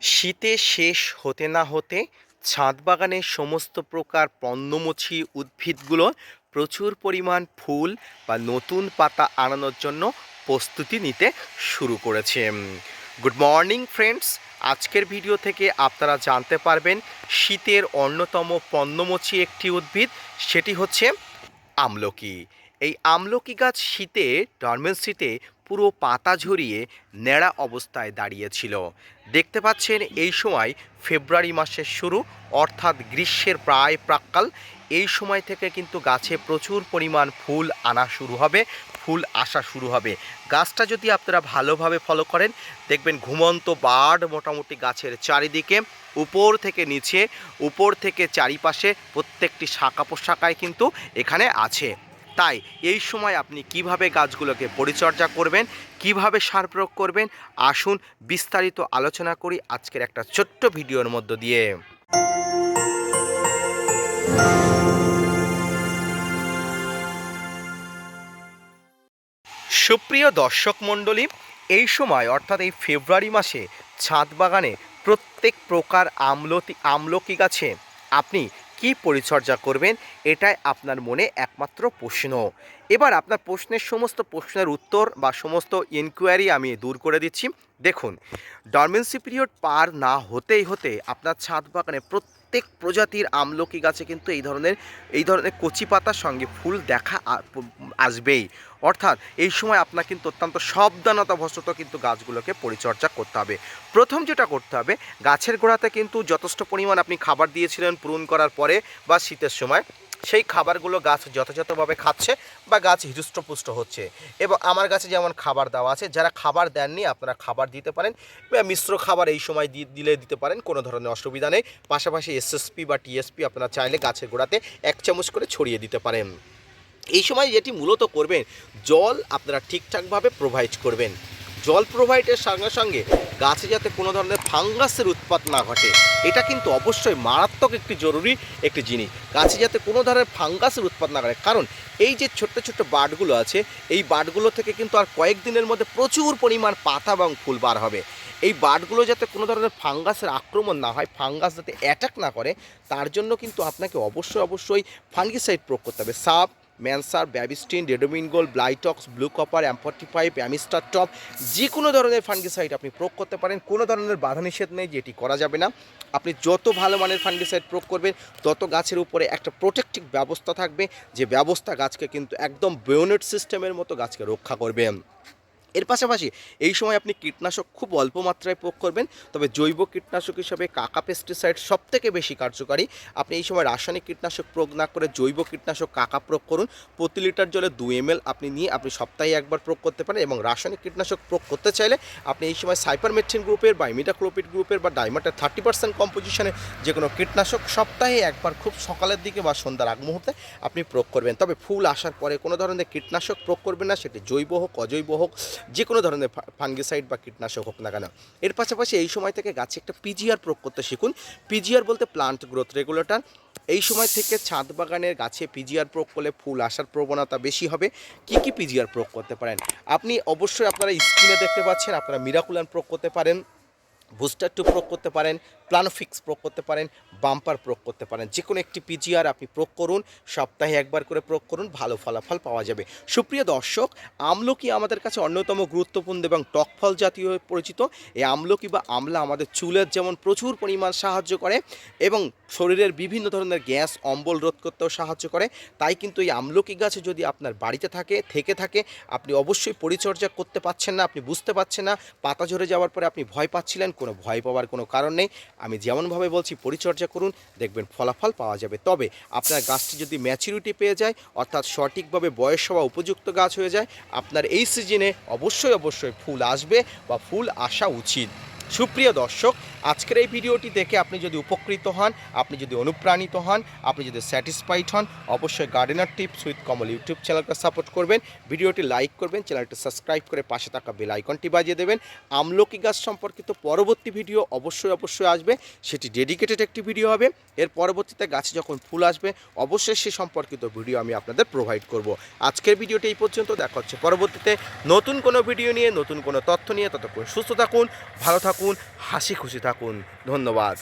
শীতে শেষ হতে না হতে ছাদ বাগানের সমস্ত প্রকার পণ্যমুচী উদ্ভিদগুলো প্রচুর পরিমাণ ফুল বা নতুন পাতা আনানোর জন্য প্রস্তুতি নিতে শুরু করেছে। গুড মর্নিং ফ্রেন্ডস, আজকের ভিডিও থেকে আপনারা জানতে পারবেন শীতের অন্যতম পণ্যমুচী একটি উদ্ভিদ, সেটি হচ্ছে আমলকি। এই আমলকি গাছ শীতে ডরমেন্সিতে পুরো পাতা ঝরিয়ে ন্যাড়া অবস্থায় দাঁড়িয়েছিল। দেখতে পাচ্ছেন এই সময় ফেব্রুয়ারি মাসের শুরু, অর্থাৎ গ্রীষ্মের প্রায় প্রাক্কাল। এই সময় থেকে কিন্তু গাছে প্রচুর পরিমাণ ফুল আনা শুরু হবে, ফুল আসা শুরু হবে। গাছটা যদি আপনারা ভালোভাবে ফলো করেন, দেখবেন ঘুমন্ত বার্ড মোটামুটি গাছের চারিদিকে, উপর থেকে নিচে, উপর থেকে চারিপাশে প্রত্যেকটি শাখা পোশাকায় কিন্তু এখানে আছে। তাই এই সময় আপনি কীভাবে গাছগুলোকে পরিচর্যা করবেন, কীভাবে সার প্রয়োগ করবেন, আসুন বিস্তারিত আলোচনা করি আজকের একটা ছোট্ট ভিডিওর মধ্য দিয়ে। সুপ্রিয় দর্শক মণ্ডলী, এই সময় অর্থাৎ এই ফেব্রুয়ারি মাসে ছাদ বাগানে প্রত্যেক প্রকার আমলতি আমলকি গাছে আপনি কি পরিচর্যা করবেন, এটাই আপনার মনে একমাত্র প্রশ্ন। এবার আপনার প্রশ্নের সমস্ত প্রশ্নের উত্তর বা সমস্ত ইনকোয়ারি আমি দূর করে দিচ্ছি। দেখুন ডরমেন্সি পিরিয়ড পার না হতেই হতে আপনার ছাদ বাগানে প্রত্যেক প্রজাতির আমলকি গাছে কিন্তু এই ধরনের এই ধরনের কচি পাতার সঙ্গে ফুল দেখা আসবেই। অর্থাৎ এই সময় আপনার কিন্তু অত্যন্ত সাবধানতাবশত কিন্তু গাছগুলোকে পরিচর্যা করতে হবে। প্রথম যেটা করতে হবে, গাছের গোড়াতে কিন্তু যথেষ্ট পরিমাণ আপনি খাবার দিয়েছিলেন, পূরণ করার পরে বা শীতের সময় সেই খাবারগুলো গাছ যথাযথভাবে খাচ্ছে বা গাছ হৃষ্টপুষ্ট হচ্ছে। এবং আমার গাছে যেমন খাবার দেওয়া আছে, যারা খাবার দেননি আপনারা খাবার দিতে পারেন বা মিশ্র খাবার এই সময় দিলে দিতে পারেন, কোনো ধরনের অসুবিধা নেই। পাশাপাশি এসএসপি বা টিএসপি আপনারা চাইলে গাছের গোড়াতে এক চামচ করে ছড়িয়ে দিতে পারেন। এই সময় যেটি মূলত করবেন, জল আপনারা ঠিকঠাকভাবে প্রোভাইড করবেন। জল প্রোভাইডের সঙ্গে সঙ্গে গাছে যাতে কোনো ধরনের ফাঙ্গাসের উৎপাত না ঘটে, এটা কিন্তু অবশ্যই মারাত্মক একটি জরুরি একটি জিনিস। গাছে যাতে কোনো ধরনের ফাঙ্গাসের উৎপাত না ঘটে, কারণ এই যে ছোট্ট ছোট্ট বাটগুলো আছে, এই বাটগুলো থেকে কিন্তু আর কয়েকদিনের মধ্যে প্রচুর পরিমাণ পাতা এবং ফুল বার হবে। এই বাটগুলো যাতে কোনো ধরনের ফাঙ্গাসের আক্রমণ না হয়, ফাঙ্গাস যাতে অ্যাটাক না করে, তার জন্য কিন্তু আপনাকে অবশ্যই অবশ্যই ফাঙ্গিসাইড প্রয়োগ করতে হবে। সাপ ম্যানসার, ব্যাবিস্টিন ডেডোমিনগোল ব্লাইটক্স, ব্লু কপার অ্যাম্পটি ফাইভ অ্যামিস্টার টপ যে কোনো ধরনের ফাঙ্গিসাইড আপনি প্রয়োগ করতে পারেন। কোনো ধরনের বাধা নিষেধ নেই, যেটি করা যাবে না। আপনি যত ভালো মানের ফাঙ্গিসাইড প্রয়োগ করবেন, তত গাছের উপরে একটা প্রোটেকটিভ ব্যবস্থা থাকবে, যে ব্যবস্থা গাছকে কিন্তু একদম বেয়োনেট সিস্টেমের মতো গাছকে রক্ষা করবে। এর পাশাপাশি এই সময় আপনি কীটনাশক খুব অল্প মাত্রায় প্রয়োগ করবেন, তবে জৈব কীটনাশক হিসাবে কাকা পেস্টিসাইড সব থেকে বেশি কার্যকারী। আপনি এই সময় রাসায়নিক কীটনাশক প্রয়োগ না করে জৈব কীটনাশক কাকা প্রয়োগ করুন। প্রতি লিটার জলে দু এম আপনি নিয়ে আপনি সপ্তাহে একবার প্রয়োগ করতে পারেন এবং রাসায়নিক কীটনাশক প্রয়োগ করতে চাইলে আপনি এই সময় সাইপারমেথ্রিন গ্রুপের বা ইমিডাক্লোপিড গ্রুপের বা ডাইমাটার থার্টি পার্সেন্ট কম্পোজিশনে যে কোনো কীটনাশক সপ্তাহে একবার খুব সকালের দিকে বা সন্ধ্যার আগ মুহূর্তে আপনি প্রয়োগ করবেন। তবে ফুল আসার পরে কোনো ধরনের কীটনাশক প্রয়োগ করবেন না, সেটি জৈব হোক, অজৈব হোক যে কোনো ধরনের ফাঙ্গিসাইড বা কীটনাশক হোক না কেন। এর পাশাপাশি এই সময় থেকে গাছে একটা পিজিআর প্রয়োগ করতে শিখুন। পিজিআর বলতে প্লান্ট গ্রোথ রেগুলেটর এই সময় থেকে ছাদ বাগানের গাছে পিজিআর প্রয়োগ করলে ফুল আসার প্রবণতা বেশি হবে। কি কি পিজিআর প্রয়োগ করতে পারেন? আপনি অবশ্যই আপনারা স্ক্রিনে দেখতে পাচ্ছেন, আপনারা মিরাকুলান প্রয়োগ করতে পারেন বুস্টার টু প্রয়োগ করতে পারেন প্লানোফিক্স প্রয়োগ করতে পারেন বাম্পার প্রয়োগ করতে পারেন। যে কোনো একটি পিজিআর আপনি প্রয়োগ করুন, সপ্তাহে একবার করে প্রয়োগ করুন, ভালো ফলাফল পাওয়া যাবে। সুপ্রিয় দর্শক, আমলকি আমাদের কাছে অন্যতম গুরুত্বপূর্ণ এবং টক ফল জাতীয় পরিচিত। এই আমলকি বা আমলা আমাদের চুলের যেমন প্রচুর পরিমাণ সাহায্য করে এবং শরীরের বিভিন্ন ধরনের গ্যাস, অম্বল রোধ করতেও সাহায্য করে। তাই কিন্তু এই আমলকি গাছে যদি আপনার বাড়িতে থাকে, থেকে থাকে, আপনি অবশ্যই পরিচর্যা করতে পারছেন না, আপনি বুঝতে পারছেন না, পাতা ঝরে যাওয়ার পরে আপনি ভয় পাচ্ছিলেন, কোনো ভয় পাওয়ার কোনো কারণ নেই। আমি যেমনভাবে বলছি, পরিচর্যা করুন, দেখবেন ফলাফল পাওয়া যাবে। তবে আপনার গাছটি যদি ম্যাচুরিটি পেয়ে যায়, অর্থাৎ সঠিকভাবে বয়স হওয়া উপযুক্ত গাছ হয়ে যায়, আপনার এই সিজনে অবশ্যই অবশ্যই ফুল আসবে বা ফুল আসা উচিত। সুপ্রিয় দর্শক, আজকের এই ভিডিওটি দেখে আপনি যদি উপকৃত হন, আপনি যদি অনুপ্রাণিত হন, আপনি যদি স্যাটিসফাইড হন, অবশ্যই gardener tips with Kamal YouTube চ্যানেলকে সাপোর্ট করবেন। ভিডিওটি লাইক করবেন, চ্যানেলটি সাবস্ক্রাইব করে পাশে থাকা বেল আইকনটি বাজিয়ে দেবেন। আমলকি গাছ সম্পর্কিত পরবর্তী ভিডিও অবশ্যই অবশ্যই আসবে। সেটি ডেডিকেটেড একটি ভিডিও হবে। এর পরবর্তীতে গাছে যখন ফুল আসবে, অবশ্যই সে সম্পর্কিত ভিডিও আমি আপনাদের প্রোভাইড করব। আজকের ভিডিওটি এই পর্যন্ত। দেখা হচ্ছে পরবর্তীতে। নতুন কোনো ভিডিও নিয়ে, নতুন কোনো তথ্য নিয়ে। ততক্ষণ সুস্থ থাকুন, ভালো থাকুন। থাকুন হাসি খুশি থাকুন। ধন্যবাদ।